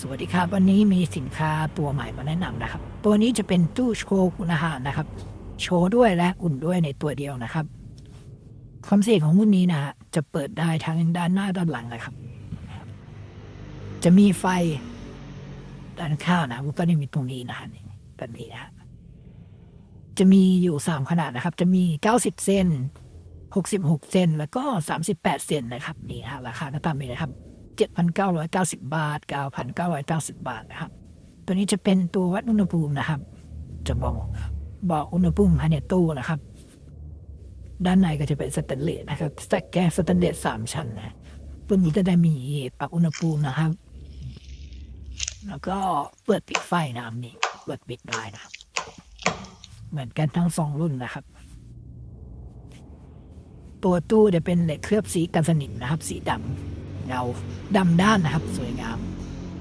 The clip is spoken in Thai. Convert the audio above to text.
สวัสดีครับวันนี้มีสินค้าตัวใหม่มาแนะนำนะครับ ตัวนี้จะเป็นตู้โชว์คุณอาหารนะครับ โชว์ด้วยและอุ่นด้วยในตัวเดียวนะครับ ความพิเศษของรุ่นนี้นะฮะจะเปิดได้ทั้งด้านหน้าด้านหลังนะครับ จะมีไฟด้านข้างนะก็ได้มีตรงนี้นะฮะแบบนี้นะฮะจะมีอยู่สามขนาดนะครับ จะมีเก้าสิบเซนหกสิบหกเซนแล้วก็สามสิบแปดเซนนะครับนี่ฮะราคาก็ตามนี้นะครับ 7,990 บาท 9,990 บาทนะครับ ตัวนี้จะเป็นตัววัดอุณหภูมินะครับ จะบอกบอกอุณหภูมิภายในตู้นะครับ ด้านในก็จะเป็นสแตนเลสนะครับสแกนสแตนเลสสามชั้นนะตัวนี้จะได้มีปรับอุณหภูมินะครับ แล้วก็เปิดปิดไฟนะครับนี่เปิดปิดได้นะครับ เหมือนกันทั้งสองรุ่นนะครับตัวตู้จะเป็นเหล็กเคลือบสีกันสนิมนะครับ สีดำ เงา